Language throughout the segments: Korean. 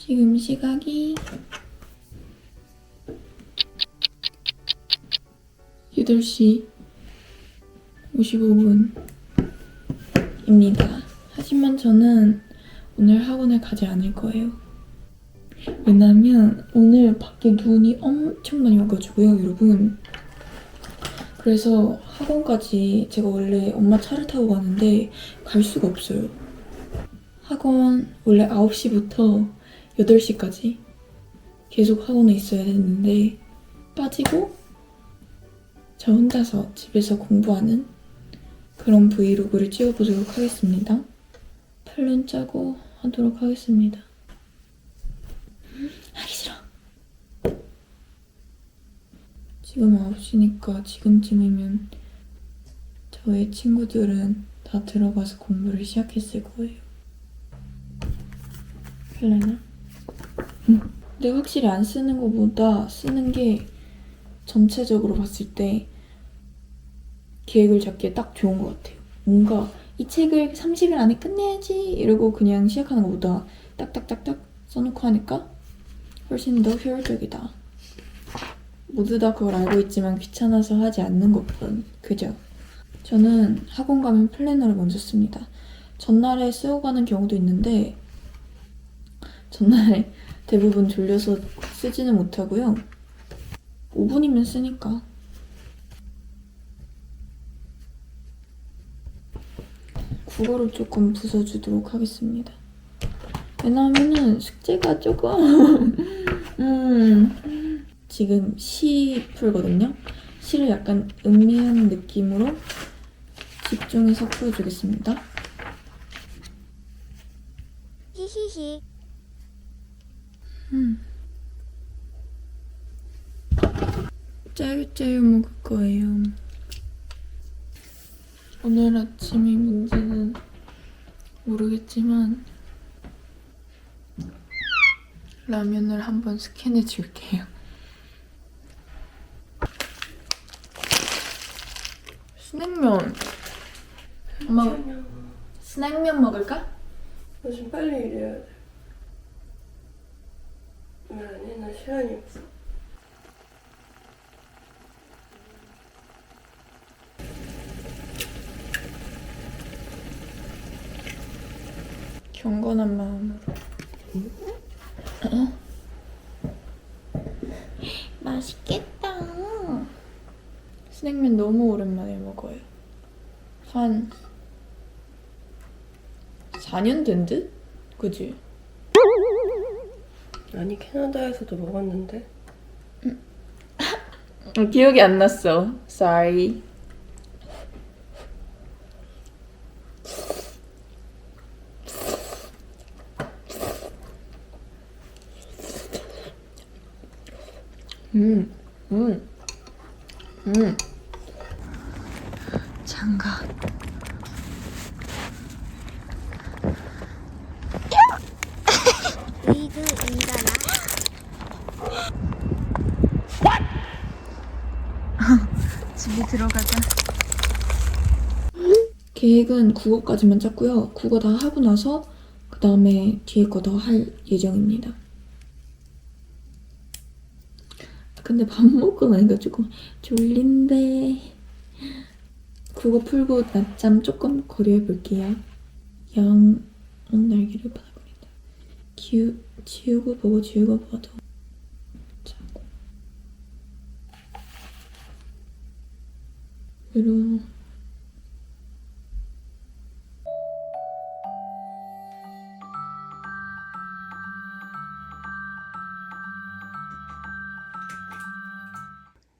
지금 시각이 8시 55분입니다. 하지만 저는 오늘 학원을 가지 않을 거예요. 왜냐면 오늘 밖에 눈이 엄청 많이 와가지고요, 여러분. 그래서 학원까지 제가 원래 엄마 차를 타고 가는데 갈 수가 없어요. 학원 원래 9시부터 8시까지 계속 학원에 있어야 했는데 빠지고 저 혼자서 집에서 공부하는 그런 브이로그를 찍어보도록 하겠습니다. 플랜 짜고 하도록 하겠습니다. 하기 싫어. 지금 9시니까 지금쯤이면 저의 친구들은 다 들어가서 공부를 시작했을 거예요. 플래너? 응. 근데 확실히 안 쓰는 것보다 쓰는 게 전체적으로 봤을 때 계획을 잡기에 딱 좋은 것 같아요. 뭔가 이 책을 30일 안에 끝내야지 이러고 그냥 시작하는 것보다 딱딱딱딱 써놓고 하니까 훨씬 더 효율적이다. 모두 다 그걸 알고 있지만 귀찮아서 하지 않는 것뿐. 그죠? 저는 학원 가면 플래너를 먼저 씁니다. 전날에 쓰고 가는 경우도 있는데 전날에 대부분 졸려서 쓰지는 못하고요. 5분이면 쓰니까. 국어를 조금 부숴주도록 하겠습니다. 왜냐하면은 숙제가 조금 음, 지금 시 풀거든요. 시를 약간 음미한 느낌으로 집중해서 풀어주겠습니다. 히히히. 짜유짜유 먹을 거예요. 오늘 아침이 뭔지는 모르겠지만 라면을 한번 스캔해 줄게요. 스낵면. 엄마 스낵면 먹을까? 너 지금 빨리 일해야 돼. 왜 아니? 나 시간이 없어. 경건한 마음으로. 어? 맛있겠다. 스낵면 너무 오랜만에 먹어요. 한 4년 된 듯? 그지? 아니 캐나다에서도 먹었는데 어, 기억이 안 났어. Sorry. 음, 음, 음. 장갑. 리드 인가나? 집에 들어가자. 계획은 국어까지만 짰고요. 국어 다 하고 나서 그 다음에 뒤에 거 더 할 예정입니다. 근데 밥 먹고 나니까 조금 졸린데 국어 풀고 낮잠 조금 고려해 볼게요. 양 날개를 받아버린다. 기우, 지우고 보고 지우고 봐도 자고 이런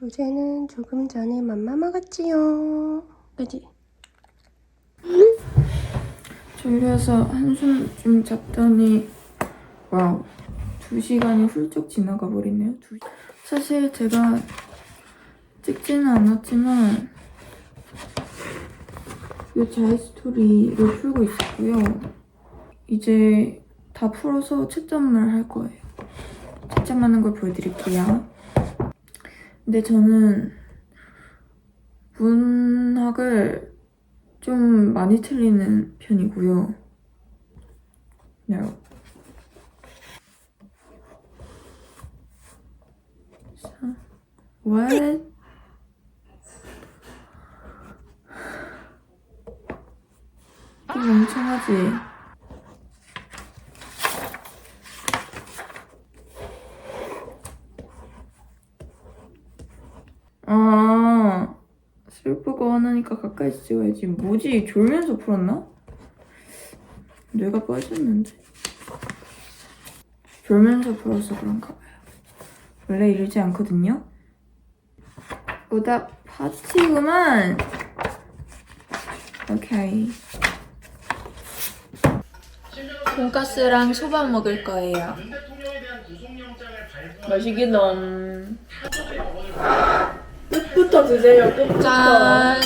로제는 조금 전에 맘마 먹었지요. 그지? 졸려서 한숨 좀 잤더니 와우 두 시간이 훌쩍 지나가 버리네요. 두... 사실 제가 찍지는 않았지만 이 자이스토리를 풀고 있었고요. 이제 다 풀어서 채점을 할 거예요. 채점하는 걸 보여드릴게요. 근데 저는 문학을 좀 많이 틀리는 편이고요. 네. 그냥 좀 멍청하지? 아, 슬프고 화나니까 가까이서 찍어야지. 뭐지? 졸면서 풀었나? 뇌가 빠졌는데. 졸면서 풀어서 그런가 봐요. 원래 이러지 않거든요? 오답 파티구만. 오케이. 돈가스랑 소밥 먹을 거예요. 맛있겠다. 끝부터 드세요. 끝부터. 짠.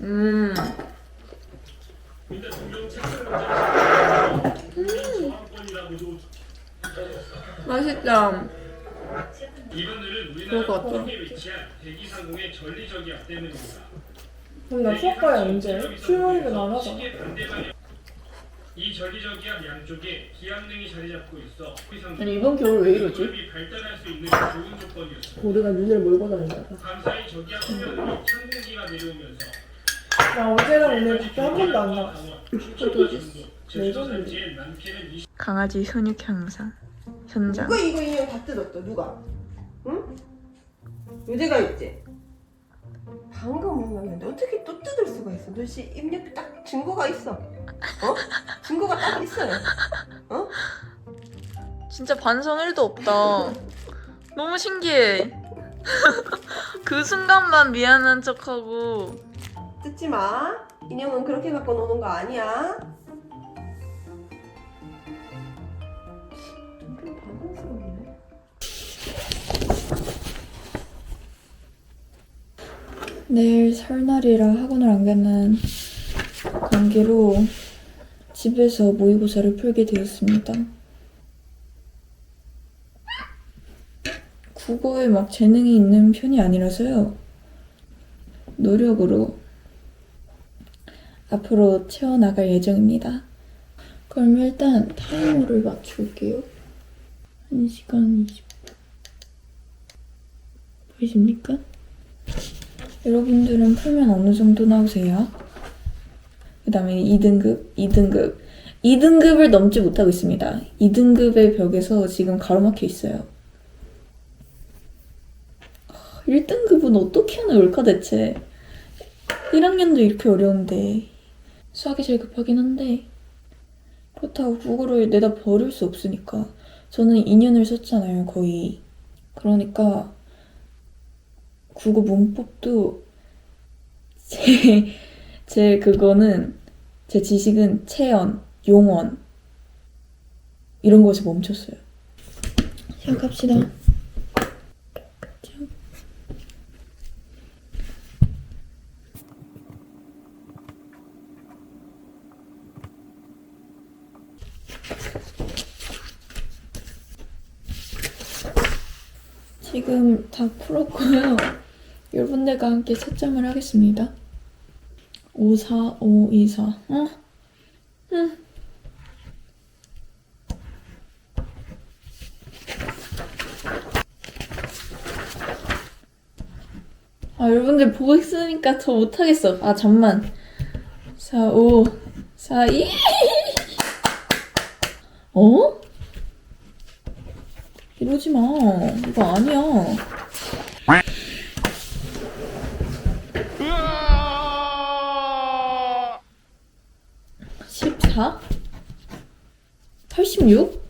음. 저항권이라고도 맛있다. 이분들은 그럴 것 때문입니다. 그럼 나 수업 가야 언제? 수요일은 안 하잖아. 이 전리적이압 양쪽에 기압능이 자리 잡고 있어 아니 이번 겨울 왜 이러지? 이 발달할 수 있는 좋은 조건이었어. 우리가 눈을 몰고 다닌다. 감사히 저기압 수면으로 찬 공기가 내려오면서 나 어제랑 오늘 밖에 한 번도 안 나갔어. 제주도 산지에 많게는 20 강아지 훈육 향상 현장. 누가 이거 인형 다 뜯었어? 누가? 응? 유재가 있지? 방금 문명인데 어떻게 또 뜯을 수가 있어? 도대체 입력이 딱 증거가 있어. 어? 증거가 딱 있어요. 어? 진짜 반성 1도 없다. 너무 신기해. 그 순간만 미안한 척하고 뜯지 마. 인형은 그렇게 갖고 노는 거 아니야. 내일 설날이라 학원을 안 가는 관계로 집에서 모의고사를 풀게 되었습니다. 국어에 막 재능이 있는 편이 아니라서요. 노력으로 앞으로 채워나갈 예정입니다. 그럼 일단 타이머를 맞출게요. 1시간 20분. 보이십니까? 여러분들은 풀면 어느 정도 나오세요? 그 다음에 2등급, 2등급. 2등급을 넘지 못하고 있습니다. 2등급의 벽에서 지금 가로막혀 있어요. 1등급은 어떻게 하나 올까 대체? 1학년도 이렇게 어려운데 수학이 제일 급하긴 한데 그렇다고 국어를 내다 버릴 수 없으니까 저는 2년을 썼잖아요 거의 그러니까 국어 문법도 제, 제 그거는 제 지식은 체언, 용언 이런 거에서 멈췄어요. 시작합시다. 지금 다 풀었고요. 여러분들과 함께 채점을 하겠습니다. 5, 4, 5, 2, 4. 어? 응. 아, 여러분들 보고 있으니까 더 못하겠어. 아, 잠만. 4, 5, 4, 2. 어? 이러지 마. 이거 아니야. 14? 86?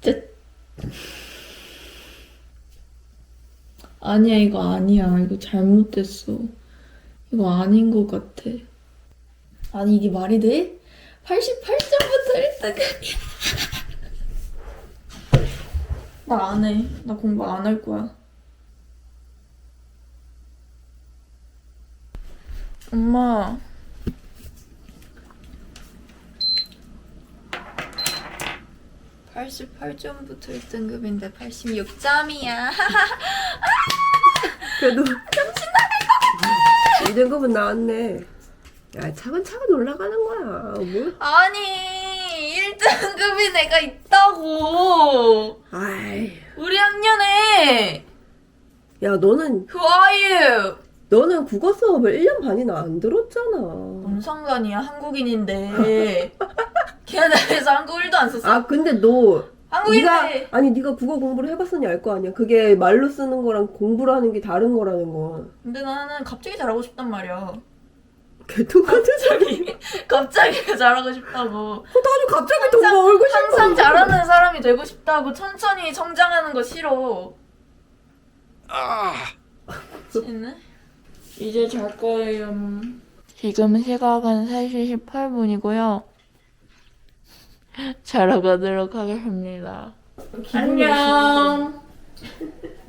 진짜 아니야 이거 아니야 이거 잘못됐어 이거 아닌 것 같아 아니 이게 말이 돼? 88점부터 1등급이야 나 안 해. 나 공부 안 할 거야. 엄마. 88점부터 1등급인데 86점이야. 그래도 2등급은 나왔네. 야 차근차근 올라가는 거야. 뭐? 아니 1등급이 내가 있다고. 아이, 우리 학년에 야 너는 Who are you? 너는 국어 수업을 1년 반이나 안 들었잖아. 뭔 상관이야 한국인인데 캐나다에서 한국 1도 안 썼어. 아 근데 너 한국인데 네가 아니 네가 국어 공부를 해봤으니 알 거 아니야. 그게 말로 쓰는 거랑 공부를 하는 게 다른 거라는 거. 근데 나는 갑자기 잘하고 싶단 말이야. 개통같은 갑자기 갑자기 잘하고 싶다고. 나도 갑자기 돈 벌고 싶어. 항상 잘하는 사람이 되고 싶다고 천천히 성장하는 거 싫어. 쟤네? 이제 잘 거예요. 지금 시각은 3시 18분이고요. 자러 가도록 하겠습니다. 안녕.